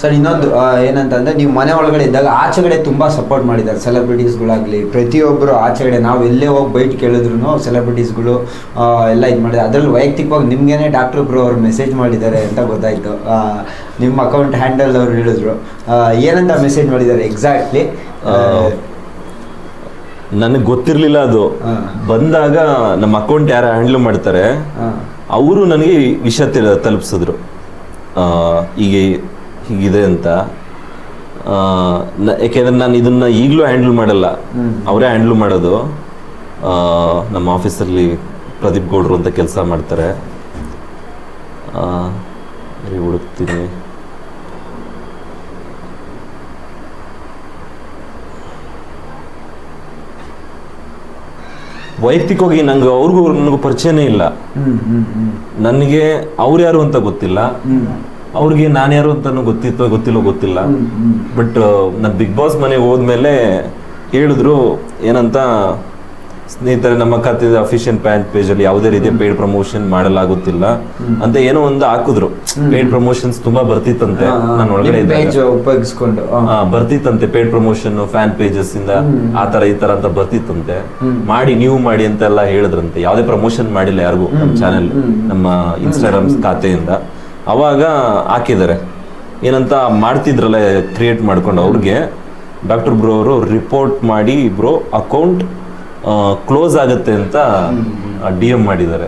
Sir ಇನ್ನೊಂದು ಏನಂತಂದ್ರೆ ನೀವು ಮನೆ ಒಳಗಡೆ ಇದ್ದಾಗ ಆಚೆಗಡೆ ತುಂಬಾ ಸಪೋರ್ಟ್ ಮಾಡಿದ್ದಾರೆ. ಸೆಲೆಬ್ರಿಟೀಸ್ಗಳಾಗಲಿ ಪ್ರತಿಯೊಬ್ಬರು ಆಚೆಗಡೆ ನಾವು ಎಲ್ಲೇ ಹೋಗಿ ಬೈಟ್ ಕೇಳಿದ್ರು ಸೆಲೆಬ್ರಿಟೀಸ್ಗಳು ಎಲ್ಲ ಇದು ಮಾಡಿದ್ದಾರೆ. ಅದರಲ್ಲಿ ವೈಯಕ್ತಿಕವಾಗಿ ನಿಮ್ಗೇನೆ ಡಾಕ್ಟರ್ ಬ್ರೋ ಅವ್ರು ಮೆಸೇಜ್ ಮಾಡಿದ್ದಾರೆ ಅಂತ ಗೊತ್ತಾಯ್ತು. ನಿಮ್ಮ ಅಕೌಂಟ್ ಹ್ಯಾಂಡಲ್ ಅವ್ರು ಹೇಳಿದ್ರು. ಏನಂತ ಮೆಸೇಜ್ ಮಾಡಿದ್ದಾರೆ ಎಕ್ಸಾಕ್ಟ್ಲಿ ನನಗೆ ಗೊತ್ತಿರಲಿಲ್ಲ ಅದು. ಬಂದಾಗ ನಮ್ಮ ಅಕೌಂಟ್ ಯಾರು ಹ್ಯಾಂಡಲ್ ಮಾಡ್ತಾರೆ. ಅವರು ನನಗೆ ವಿಷಯ ತಲುಪಿಸಿದ್ರು. ಈಗ ಹೀಗಿದೆ ಅಂತ ಯಾಕೆಂದ್ರೆ ನಾನು ಇದನ್ನ ಈಗಲೂ ಹ್ಯಾಂಡಲ್ ಮಾಡಲ್ಲ. ಅವರೇ ಹ್ಯಾಂಡಲ್ ಮಾಡೋದು. ನಮ್ಮ ಆಫೀಸಲ್ಲಿ ಪ್ರದೀಪ್ ಗೌಡ್ರು ಅಂತ ಕೆಲಸ ಮಾಡ್ತಾರೆ. ಹುಡುಕ್ತೀನಿ. ವೈಯಕ್ತಿಕವಾಗಿ ನಂಗೆ ಅವ್ರಿಗೂ ನನಗೂ ಪರಿಚಯನೇ ಇಲ್ಲ. ನನಗೆ ಅವ್ರು ಯಾರು ಅಂತ ಗೊತ್ತಿಲ್ಲ. ಅವ್ರಿಗೆ ನಾನು ಯಾರು ಅಂತಾನು ಗೊತ್ತಿತ್ತೋ ಗೊತ್ತಿಲ್ಲೋ ಗೊತ್ತಿಲ್ಲ. ಬಟ್ ನಾನು ಬಿಗ್ ಬಾಸ್ ಮನೆಗೆ ಹೋದ್ಮೇಲೆ ಹೇಳಿದ್ರು ಏನಂತ ಸ್ನೇಹಿತರೆ ನಮ್ಮ ಖಾತೆ ಅಫಿಷಿಯಲ್ ಪ್ಯಾನ್ ಪೇಜ್ ಅಲ್ಲಿ ಯಾವುದೇ ರೀತಿಯ ಪೇಡ್ ಪ್ರಮೋಷನ್ ಮಾಡಲಾಗುತ್ತಿಲ್ಲ ಅಂತ ಏನೋ ಒಂದು ಹಾಕಿದ್ರು. ಪೇಡ್ ಪ್ರಮೋಷನ್ಸ್ ತುಂಬಾ ಬರ್ತಿತ್ತಂತೆ ನಾನು ಒಳಗಡೆ ಉಪಯೋಗಿಸ್ಕೊಂಡು ಬರ್ತಿತ್ತಂತೆ ಪೇಡ್ ಪ್ರಮೋಷನ್ ಫ್ಯಾನ್ ಪೇಜಸ್ ಇಂದ ಆ ತರ ಈ ತರ ಅಂತ ಬರ್ತಿತ್ತಂತೆ. ಮಾಡಿ ನೀವು ಮಾಡಿ ಅಂತ ಎಲ್ಲ ಹೇಳಿದ್ರಂತೆ. ಯಾವುದೇ ಪ್ರಮೋಷನ್ ಮಾಡಿಲ್ಲ ಯಾರಿಗೂ ನಮ್ಮ ಚಾನೆಲ್ ನಮ್ಮ ಇನ್ಸ್ಟಾಗ್ರಾಮ್ ಖಾತೆಯಿಂದ. ಅವಾಗ ಹಾಕಿದ್ದಾರೆ. ಏನಂತ ಮಾಡ್ತಿದ್ರಲ್ಲ ಕ್ರಿಯೇಟ್ ಮಾಡ್ಕೊಂಡು ಅವ್ರಿಗೆ ಡಾಕ್ಟರ್ ಬ್ರೋ ಅವರು ರಿಪೋರ್ಟ್ ಮಾಡಿ ಬ್ರೋ ಅಕೌಂಟ್ ಕ್ಲೋಸ್ ಆಗುತ್ತೆ ಅಂತ ಡಿ ಎಂ ಮಾಡಿದ್ದಾರೆ.